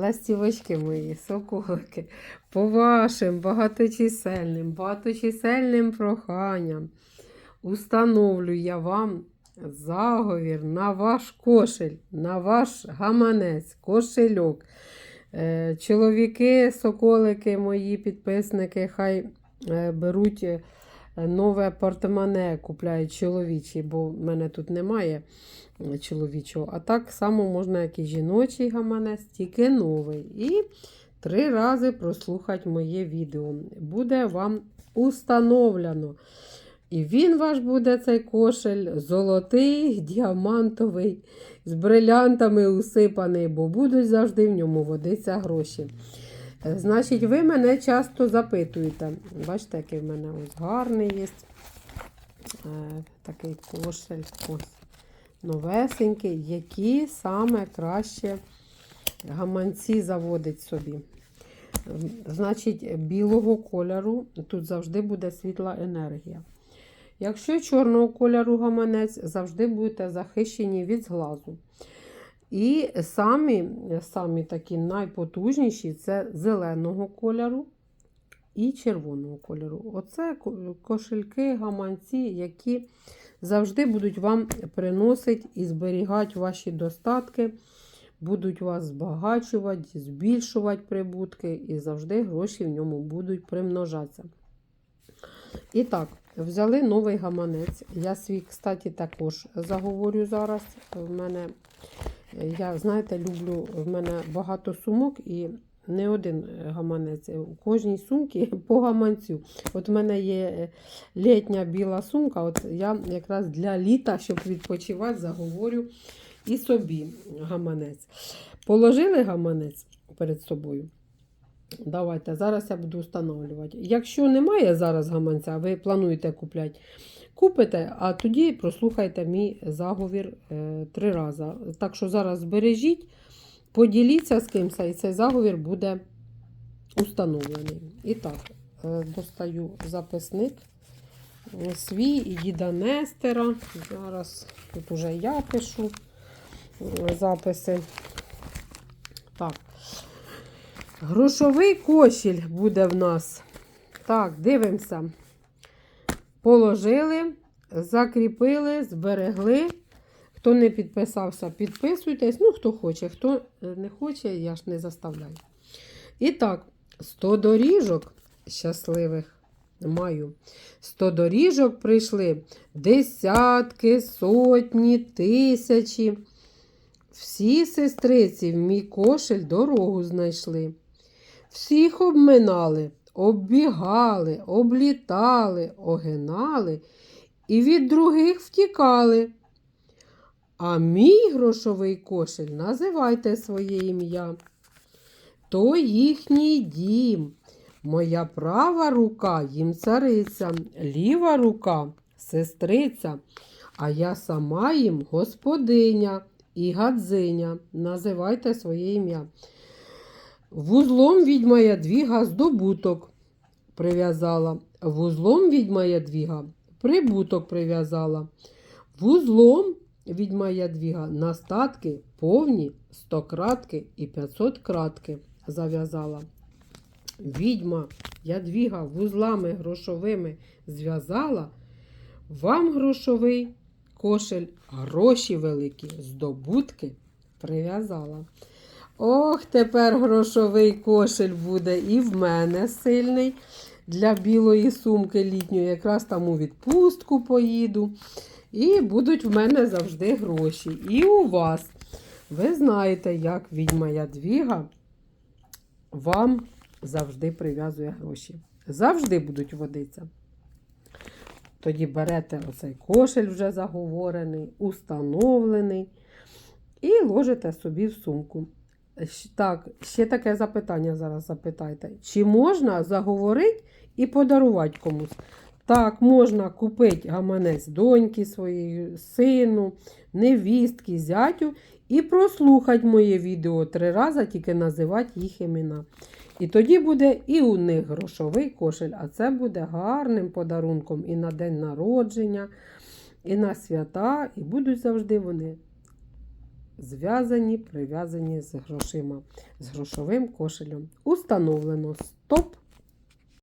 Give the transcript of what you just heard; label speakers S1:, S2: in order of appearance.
S1: Ластівочки мої, соколики, по вашим багаточисельним, багаточисельним проханням установлю я вам заговір на ваш кошель, на ваш гаманець, кошельок. Е, Чоловіки, соколики, мої підписники, хай е, беруть е, нове портмоне, купляють чоловічі, бо в мене тут немає е, чоловічого. А так само можна, як і жіночий гаманець, тільки новий. І три рази прослухати моє відео. Буде вам установлено. І він ваш буде цей кошель золотий, діамантовий, з брилянтами усипаний, бо будуть завжди в ньому водитися гроші. Е, Значить, ви мене часто запитуєте. Бачите, який в мене ось гарний є. Е, такий кошель. Ось. Новесенький, які саме краще гаманці заводить собі. Значить, білого кольору тут завжди буде світла енергія. Якщо чорного кольору гаманець, завжди будете захищені від зглазу. І самі, самі такі найпотужніші це зеленого кольору і червоного кольору. Оце кошельки, гаманці, які завжди будуть вам приносити і зберігати ваші достатки, будуть вас збагачувати, збільшувати прибутки, і завжди гроші в ньому будуть примножатися. І так, взяли новий гаманець. Я свій, кстати, також заговорю зараз. В мене, я, знаєте, люблю, в мене багато сумок і не один гаманець. У кожній сумці по гаманцю. От в мене є е, літня біла сумка. От я якраз для літа, щоб відпочивати, заговорю і собі гаманець. Положили гаманець перед собою. Давайте, зараз я буду встановлювати. Якщо немає зараз гаманця, ви плануєте купляти, купите, а тоді прослухайте мій заговір е, три рази. Так що зараз збережіть, поділіться з кимось, і цей заговір буде установлений. І так, е, достаю записник е, свій і діда Нестера. Зараз тут уже я пишу записи. Так. Грошовий кошіль буде в нас. Так, дивимося. Положили, закріпили, зберегли. Хто не підписався, підписуйтесь. Ну, хто хоче, хто не хоче, я ж не заставляю. І так, 100 доріжок щасливих маю. 100 доріжок прийшли десятки, сотні, тисячі. Всі сестриці в мій кошель дорогу знайшли. Всіх обминали, оббігали, облітали, огинали і від других втікали. А мій грошовий кошель називайте своє ім'я. То їхній дім. Моя права рука їм цариця, ліва рука сестриця, а я сама їм господиня і гадзиня. Називайте своє ім'я. Вузлом відьма ядвіга здобуток прив'язала. Вузлом відьма ядвіга прибуток прив'язала. Вузлом відьма ядвіга на статки повні стократки і п'ятсоткратки зав'язала. Відьма ядвіга вузлами грошовими зв'язала. Вам грошовий кошель гроші великі, здобутки прив'язала. Ох, тепер грошовий кошель буде і в мене сильний для білої сумки літньої. Якраз там у відпустку поїду. І будуть в мене завжди гроші. І у вас. Ви знаєте, як відьма Ядвіга вам завжди прив'язує гроші. Завжди будуть водитися. Тоді берете оцей кошель вже заговорений, установлений, і ложите собі в сумку. Так, ще таке запитання зараз запитайте. Чи можна заговорити і подарувати комусь? Так, можна купити гаманець доньки своєї, сину, невістки, зятю і прослухати моє відео три рази, тільки називати їх імена. І тоді буде і у них грошовий кошель, а це буде гарним подарунком і на день народження, і на свята, і будуть завжди вони зв'язані, прив'язані з грошима, з грошовим кошелем. Установлено. Стоп!